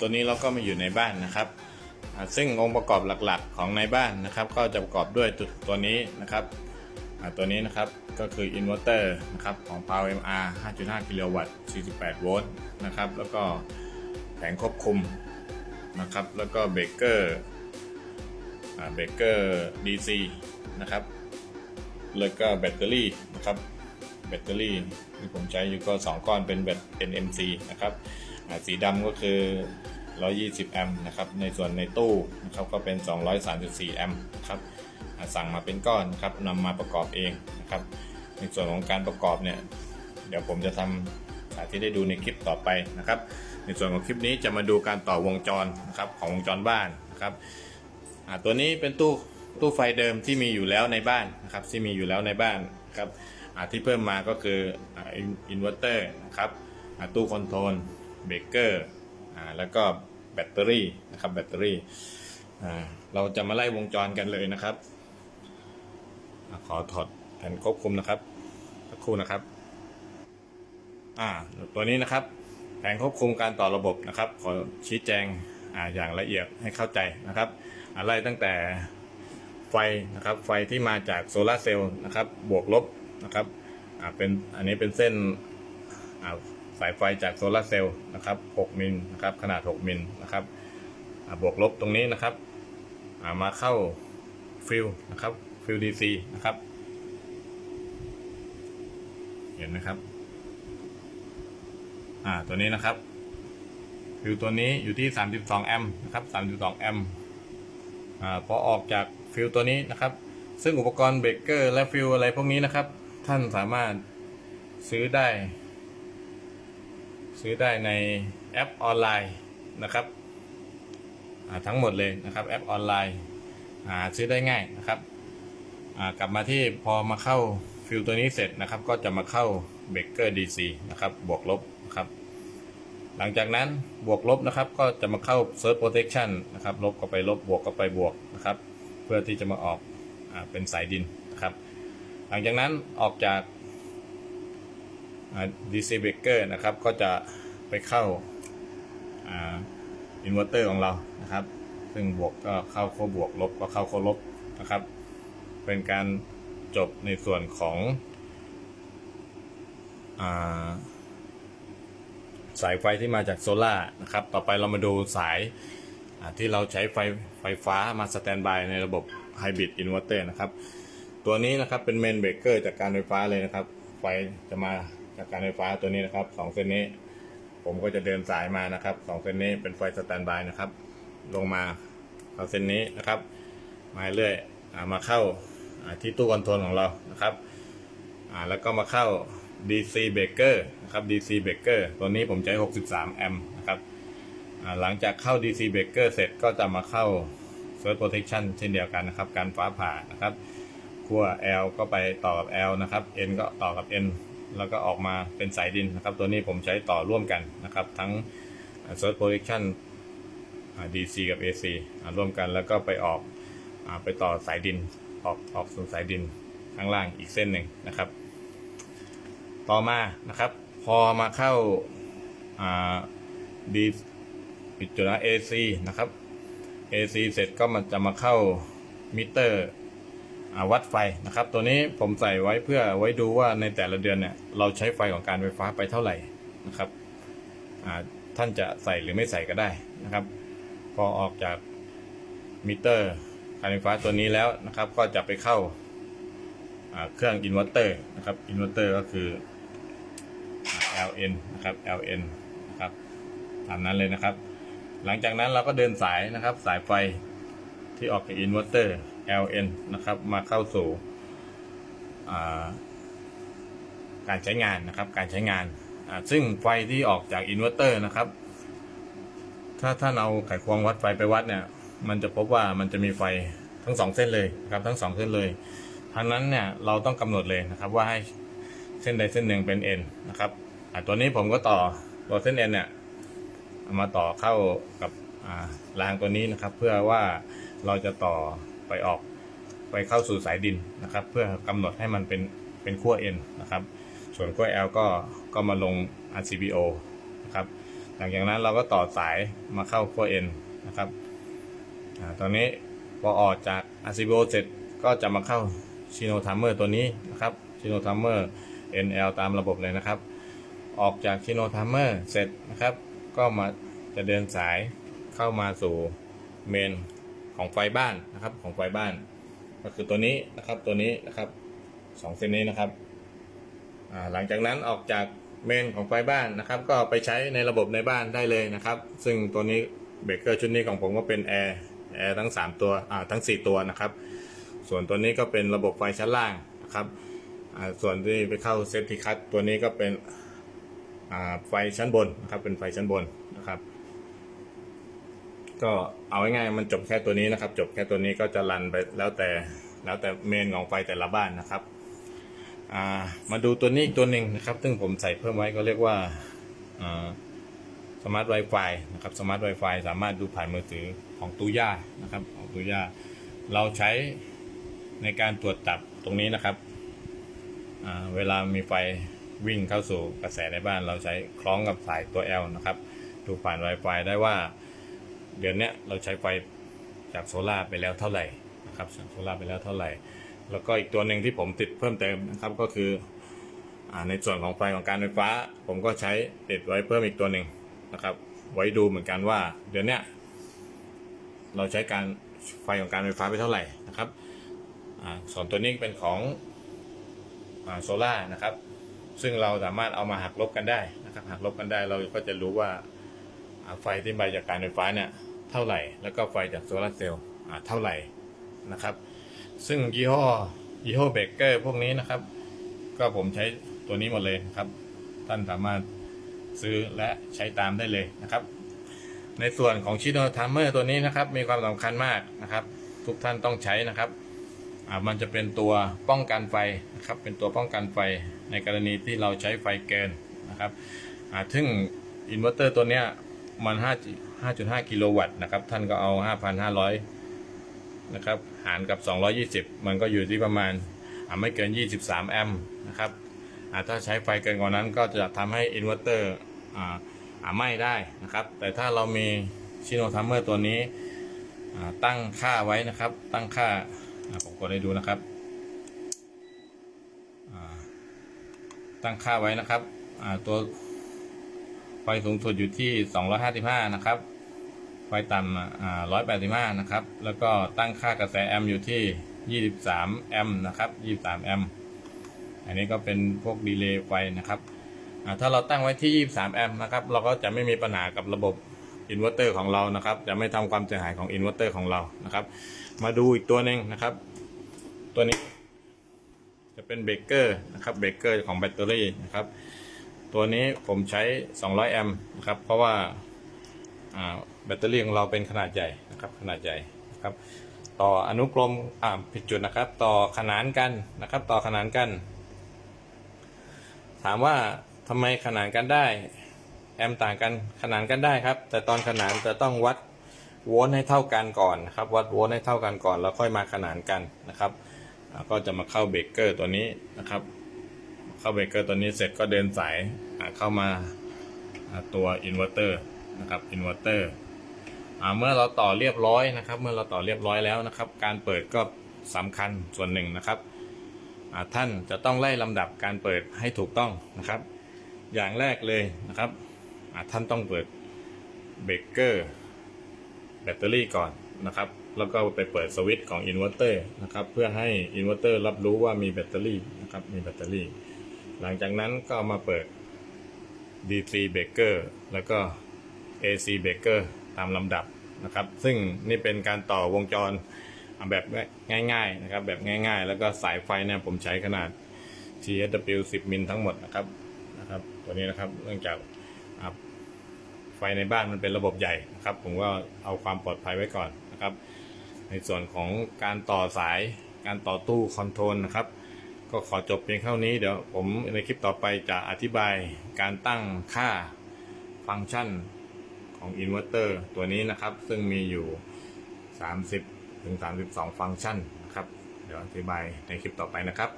ตัวนี้เราก็มาอยู่ในบ้านนะครับ ซึ่งองค์ประกอบหลักๆของในบ้านนะครับ ก็จะประกอบด้วยตัวตัวนี้นะครับตัวนี้นะครับก็คืออินเวอร์เตอร์นะครับของ Power MR 5.5 กิโลวัตต์ 48 โวลต์นะครับ แล้วก็แผงควบคุมนะครับ แล้วก็เบรกเกอร์เบรกเกอร์ DC นะครับ แล้วก็แบตเตอรี่นะครับ แบตเตอรี่ที่ผมใช้อยู่ก็ 2 ก้อนเป็นแบต NMC นะครับ สีดำก็คือ 120 แอมป์นะครับ ในส่วนในตู้นะครับก็เป็น 234 แอมป์ครับสั่งมาเป็นก้อนครับนำมาประกอบเองนะครับ ในส่วนของการประกอบเนี่ย เดี๋ยวผมจะทำสาธิตได้ดูในคลิปต่อไปนะครับ ในส่วนของคลิปนี้จะมาดูการต่อวงจรนะครับของวงจรบ้านนะครับตัวนี้เป็นตู้ตู้ไฟเดิมที่มีอยู่แล้วในบ้านนะครับที่มีอยู่แล้วในบ้านครับที่เพิ่มมาก็คืออินเวอร์เตอร์นะครับตู้คอนโทรล เบรกเกอร์อ่าแล้วก็แบตเตอรี่นะครับแบตเตอรี่อ่าเราจะมาไล่วงจรกันเลยนะครับอ่าขอถอดแผ่นควบคุมนะครับสักครู่นะครับอ่าตัวนี้นะครับแผงควบคุมการต่อระบบนะครับ ขอชี้แจงอ่าอย่างละเอียดให้เข้าใจนะครับอะไรตั้งแต่ไฟนะครับไฟที่มาจากโซลาเซลล์นะครับบวกลบนะครับอ่าเป็นอันนี้เป็นเส้นอ่า สายไฟจากโซลาร์เซลล์นะครับ 6 มิลนะครับขนาด 6 มิลนะครับบวกลบตรงนี้นะครับามาเข้าฟิลนะครับฟิลดีซีนะครับ เห็นไหมครับอ่าตัวนี้นะครับฟิวตัวนี้อยู่ที่ 32 แอมป์นะครับ32 แอมป์อ่าพอออกจากฟิวตัวนี้นะครับ ซึ่งอุปกรณ์เบรกเกอร์และฟิวอะไรพวกนี้นะครับ ท่านสามารถซื้อได้ ซื้อได้ในแอปออนไลน์นะครับทั้งหมดเลยนะครับแอปออนไลน์อ่าซื้อได้ง่ายนะครับกลับมาที่พอมาเข้าฟิวตัวนี้เสร็จนะครับ ก็จะมาเข้าเบเกอร์ DC นะครับบวกลบนะครับหลังจากนั้นบวกลบนะครับ ก็จะมาเข้า Surge Protection นะครับลบก็ไปลบบวกก็ไปบวกนะครับ เพื่อที่จะมาออกอเป็นสายดินนะครับ หลังจากนั้นออกจาก DC breaker นะครับ ก็จะ ไปเข้าอินเวอร์เตอร์ของเรานะครับ ซึ่งบวกก็เข้าโคบวกลบก็เข้าโคลบนะครับ เป็นการจบในส่วนของอาสายไฟที่มาจากโซล่านะครับ ต่อไปเรามาดูสายาที่เราใช้ไฟไฟฟ้ามาสแตนบายในระบบไฮบริดอินเวอร์เตอร์นะครับ ตัวนี้นะครับเป็นเมนเบรกเกอร์จากการไฟฟ้าเลยนะครับ ไฟจะมาจากการไฟฟ้าตัวนี้นะครับสองเส้นนี้ ผมก็จะเดินสายมานะครับสองเส้นนี้เป็นไฟสแตนบายนะครับ ลงมาเข้าเส้นนี้นะครับ มาเรื่อยอมาเข้าที่ตู้คอนโทรลของเรานะครับแล้วก็มาเข้า DC breaker นะครับ DC breaker ตัวนี้ผมใช้ 63 แอมป์นะครับหลังจากเข้า DC breaker เสร็จก็จะมาเข้า surge protection เช่นเดียวกันนะครับ การฟ้าผ่านะครับขั้ว L ก็ไปต่อกับ L นะครับ N ก็ต่อกับ N แล้วก็ออกมาเป็นสายดินนะครับ ตัวนี้ผมใช้ต่อร่วมกันนะครับ ทั้ง surge protection อ่า DC กับ AC ร่วมกันแล้วก็ไปออกไปต่อสายดินออกออกสู่สายดินข้างล่างอีกเส้นหนึ่งนะครับ ต่อมานะครับ พอมาเข้าดีปิดจุดนะ AC นะครับ AC เสร็จก็มันจะมาเข้ามิเตอร์ วัดไฟนะครับ ตัวนี้ผมใส่ไว้เพื่อไว้ดูว่าในแต่ละเดือนเนี่ยเราใช้ไฟของการไฟฟ้าไปเท่าไหร่นะครับท่านจะใส่หรือไม่ใส่ก็ได้นะครับ พอออกจากมิเตอร์การไฟฟ้าตัวนี้แล้วนะครับ ก็จะไปเข้าเครื่องอินเวอร์เตอร์นะครับอินเวอร์เตอร์ก็คือ LN นะครับ LN นะครับตามนั้นเลยนะครับ หลังจากนั้นเราก็เดินสายนะครับ สายไฟ ที่ออกจากอินเวอร์เตอร์ LN นะครับ มาเข้าสู่าการใช้งานนะครับ การใช้งาน ซึ่งไฟที่ออกจากอินเวอร์เตอร์นะครับ ถ้าท่านเอาไขควงวัดไฟไปวัดเนี่ย มันจะพบว่ามันจะมีไฟทั้งสองเส้นเลยนะครับ ทั้งสองเส้นเลยทั้งนั้นเนี่ยเราต้องกำหนดเลยนะครับว่าให้เส้นใดเส้นหนึ่งเป็น N นะครับตัวนี้ผมก็ต่อตัวเส้น N เนี่ยมาต่อเข้ากับรางตัวนี้นะครับ เพื่อว่า เราจะต่อไปออกไปเข้าสู่สายดินนะครับ เพื่อกำหนดให้มันเป็นเป็นขั้ว N นะครับ ส่วนขั้ว L ก็ก็มาลง RCBO นะครับหลังจากนั้นเราก็ต่อสายมาเข้าขั้ว N นะครับอาตอนนี้พอออกจาก RCBO เสร็จก็จะมาเข้าชิโนทัมเมอร์ตัวนี้นะครับชิโนทัมเมอร์ NL ตามระบบเลยนะครับ ออกจากชิโนทัมเมอร์เสร็จนะครับ ก็มาจะเดินสายเข้ามาสู่เมน ของไฟบ้านนะครับของไฟบ้าน ก็คือตัวนี้นะครับตัวนี้นะครับสองเส้นนี้นะครับหลังจากนั้นออกจากเมนของไฟบ้านนะครับ ก็ไปใช้ในระบบในบ้านได้เลยนะครับ ซึ่งตัวนี้เบรกเกอร์ชุดนี้ของผมก็เป็นแอร์แอร์ทั้ง 3 ตัวทั้ง 4 ตัวนะครับ ส่วนตัวนี้ก็เป็นระบบไฟชั้นล่างนะครับส่วนที่ไปเข้าเซฟตี้คัตตัวนี้ก็เป็นไฟชั้นบนนะครับเป็นไฟชั้นบน ก็เอาง่ายๆมันจบแค่ตัวนี้นะครับ จบแค่ตัวนี้ก็จะรันไปแล้วแต่แล้วแต่เมนของไฟแต่ละบ้านนะครับามาดูตัวนี้อีกตัวหนึ่งนะครับ ซึ่งผมใส่เพิ่มไว้ก็เรียกว่าสมาร์ท Wi-Fi นะครับสมาร์ท Wi-Fi สามารถดูผ่านมือถือของตู้ย่านะครับของตู้ย่าเราใช้ในการตรวจจับตรงนี้นะครับเวลามีไฟวิ่งเข้าสู่กระแสในบ้าน เราใช้คล้องกับสายตัว L นะครับ ดูผ่าน Wi-Fi ได้ว่า เดือนเนี้ยเราใช้ไฟจากโซลาไปแล้วเท่าไหร่นะครับจากโซลาไปแล้วเท่าไหร่ แล้วก็อีกตัวหนึ่งที่ผมติดเพิ่มเติมนะครับก็คืออในส่วนของไฟของการไฟฟ้า ผมก็ใช้ติดไว้เพิ่มอีกตัวหนึ่งนะครับ ไว้ดูเหมือนกันว่า เดือนเนี้ยเราใช้การไฟของการไฟฟ้าไปเท่าไหร่นะครับอาส่วนตัวนี้เป็นของโซลานะครับ ซึ่งเราสามารถเอามาหักลบกันได้นะครับ หักลบกันได้เราก็จะรู้ว่า ไฟที่มาจากการไฟฟ้าเนี่ยเท่าไหร่ แล้วก็ไฟจากโซลาร์เซลล์เท่าไหร่นะครับ ซึ่งยี่ห้อยี่ห้อเบเกอร์พวกนี้นะครับ ก็ผมใช้ตัวนี้หมดเลยนะครับ ท่านสามารถซื้อและใช้ตามได้เลยนะครับ ในส่วนของชิโนทัมเมอร์ตัวนี้นะครับ มีความสำคัญมากนะครับ ทุกท่านต้องใช้นะครับมันจะเป็นตัวป้องกันไฟนะครับ เป็นตัวป้องกันไฟในกรณีที่เราใช้ไฟเกินนะครับซึ่งอินเวอร์เตอร์ตัวนี้ เนี้ยมัน5 5.5 กิโลวัตต์นะครับ ท่านก็เอา 5,500 นะครับ หารกับ 220 มันก็อยู่ที่ประมาณอ่าไม่เกิน 23 แอมป์นะครับถ้าใช้ไฟเกินกว่านั้นก็จะทำให้อินเวอร์เตอร์อาอ่าไหม้ได้นะครับ แต่ถ้าเรามีชิโนทัมเมอร์ตัวนี้ตั้งค่าไว้นะครับ ตั้งค่าผมกดให้ดูนะครับ ตั้งค่าไว้นะครับตัว ไฟสูงสุดอยู่ที่ 255 นะครับ ไฟต่ำอ่า185 นะครับ แล้วก็ตั้งค่ากระแสแอมป์อยู่ที่ 23 แอมป์นะครับ 23 แอมป์ อันนี้ก็เป็นพวกดีเลย์ไฟนะครับ ถ้าเราตั้งไว้ที่ 23 แอมป์นะครับ เราก็จะไม่มีปัญหากับระบบอินเวอร์เตอร์ของเรานะครับ จะไม่ทำความเสียหายของอินเวอร์เตอร์ของเรานะครับ มาดูอีกตัวหนึ่งนะครับ ตัวนี้จะเป็นเบรกเกอร์นะครับ เบรกเกอร์ของแบตเตอรี่นะครับ ตัวนี้ผมใช้ 200 แอมป์นะครับ เพราะว่าแบตเตอรี่ของเราเป็นขนาดใหญ่นะครับ ขนาดใหญ่นะครับ ต่ออนุกรมอ่าผิดจุดนะครับ ต่อขนานกันนะครับ ต่อขนานกัน ถามว่าทำไมขนานกันได้ แอมป์ต่างกันขนานกันได้ครับ แต่ตอนขนานจะต้องวัดโวลต์ให้เท่ากันก่อนนะครับ วัดโวลต์ให้เท่ากันก่อน แล้วค่อยมาขนานกันนะครับ ก็จะมาเข้าเบรกเกอร์ตัวนี้นะครับ เข้าเบรกเกอร์ตัวนี้เสร็จก็เดินสายเข้ามาตัวอินเวอร์เตอร์นะครับอินเวอร์เตอร์เมื่อเราต่อเรียบร้อยนะครับ เมื่อเราต่อเรียบร้อยแล้วนะครับ การเปิดก็สำคัญส่วนหนึ่งนะครับท่านจะต้องไล่ลำดับการเปิดให้ถูกต้องนะครับ อย่างแรกเลยนะครับท่านต้องเปิดเบรกเกอร์แบตเตอรี่ก่อนนะครับ แล้วก็ไปเปิดสวิตช์ของอินเวอร์เตอร์นะครับ เพื่อให้อินเวอร์เตอร์รับรู้ว่ามีแบตเตอรี่นะครับ มีแบตเตอรี่ หลังจากนั้นก็มาเปิด DC breaker แล้วก็ AC breaker ตามลำดับนะครับ ซึ่งนี่เป็นการต่อวงจรแบบง่ายๆนะครับ แบบง่ายๆ แล้วก็สายไฟเนี่ยผมใช้ขนาด TSW 10 มิลทั้งหมดนะครับนะครับ ตัวนี้นะครับเนื่องจากไฟในบ้านมันเป็นระบบใหญ่นะครับ ผมก็เอาความปลอดภัยไว้ก่อนนะครับ ในส่วนของการต่อสายการต่อตู้คอนโทรลนะครับ ก็ขอจบเพียงเท่านี้เดี๋ยวผมในคลิปต่อไปจะอธิบายการตั้งค่าฟังก์ชันของอินเวอร์เตอร์ตัวนี้นะครับ ซึ่งมีอยู่ 30 ถึง 32 ฟังก์ชันนะครับ เดี๋ยวอธิบายในคลิปต่อไปนะครับ